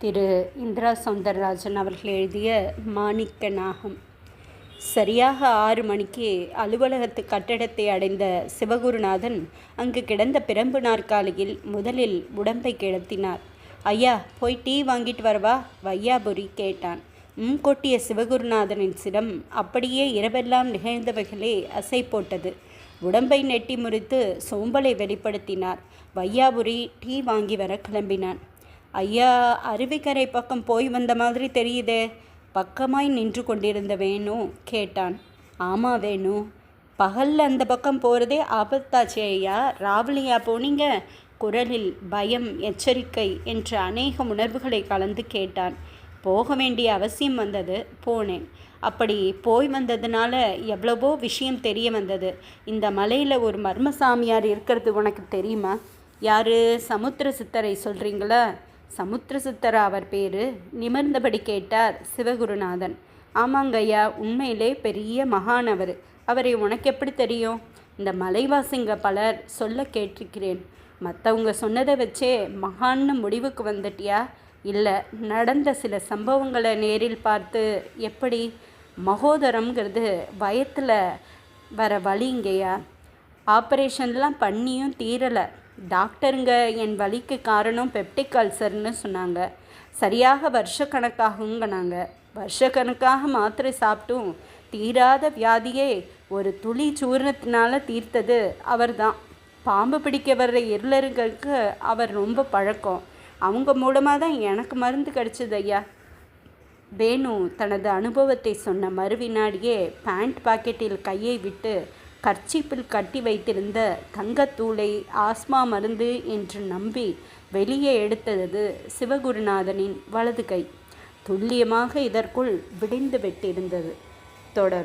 திரு இந்திரா சௌந்தரராஜன் அவர்கள் எழுதிய மாணிக்க நாகம் சரியாக ஆறு மணிக்கு அலுவலகத்து கட்டடத்தை அடைந்த சிவகுருநாதன் அங்கு கிடந்த பிரம்பு நாற்காலியில் முதலில் உடம்பை கிளத்தினார். ஐயா போய் டீ வாங்கிட்டு வரவா? வையாபுரி கேட்டான். ம் கொட்டிய சிவகுருநாதனின் சிரம் அப்படியே இரவெல்லாம் நிகழ்ந்தவைகளே அசை போட்டது. உடம்பை நெட்டி முறித்து சோம்பலை வெளிப்படுத்தினார். வையாபுரி டீ வாங்கி வர கிளம்பினான். ஐயா அருவிக்கரை பக்கம் போய் வந்த மாதிரி தெரியுதே. பக்கமாய் நின்று கொண்டிருந்த வேணு கேட்டான். ஆமாம் வேணு பகலில் அந்த பக்கம் போகிறதே ஆபத்தாச்சே ஐயா. ராவலியா போனீங்க? குரலில் பயம் எச்சரிக்கை என்ற அநேக உணர்வுகளை கலந்து கேட்டான். போக வேண்டிய அவசியம் வந்தது போனேன். அப்படி போய் வந்ததுனால எவ்வளவோ விஷயம் தெரிய வந்தது. இந்த மலையில் ஒரு மர்மசாமியார் இருக்கிறது உனக்கு தெரியுமா? யார்? சமுத்திர சித்தரை சொல்கிறீங்களா சமுத்திரசுத்தரா அவர் பேர். நிமிர்ந்தபடி கேட்டார் சிவகுருநாதன். ஆமாங்கய்யா உண்மையிலே பெரிய மகான் அவர். அவரை உனக்கு எப்படி தெரியும்? இந்த மலைவாசிங்க பலர் சொல்ல கேட்டிருக்கிறேன். மற்றவங்க சொன்னதை வச்சே மகான்னு முடிவுக்கு வந்துட்டியா? இல்லை நடந்த சில சம்பவங்களை நேரில் பார்த்து எப்படி? மகோதரம்ங்கிறது வயத்தில் வர வழிங்கய்யா. ஆப்ரேஷன்லாம் பண்ணியும் தீரலை. டாக்டருங்க என் வலிக்கு காரணம் பெப்டிக் அல்சர்னு சொன்னாங்க. சரியாக வருஷக்கணக்காகுங்கனாங்க. வருஷக்கணக்காக மாத்திரை சாப்பிட்டும் தீராத வியாதியே ஒரு துளி சூர்ணத்தினால தீர்த்தது அவர் தான் பாம்பு பிடிக்க வர்ற இருளர்களுக்கு அவர் ரொம்ப பழக்கம். அவங்க மூலமாக தான் எனக்கு மருந்து கிடச்சிது ஐயா. வேணு தனது அனுபவத்தை சொன்ன மறுவினாடியே பேண்ட் பாக்கெட்டில் கையை விட்டு கர்ச்சிப்பில் கட்டி வைத்திருந்த தங்கத்தூளை ஆஸ்மா மருந்து என்று நம்பி வெளியே எடுத்தது சிவகுருநாதனின் வலது கை. துல்லியமாக இதற்குள் விடிந்து விட்டிருந்தது. தொடரும்.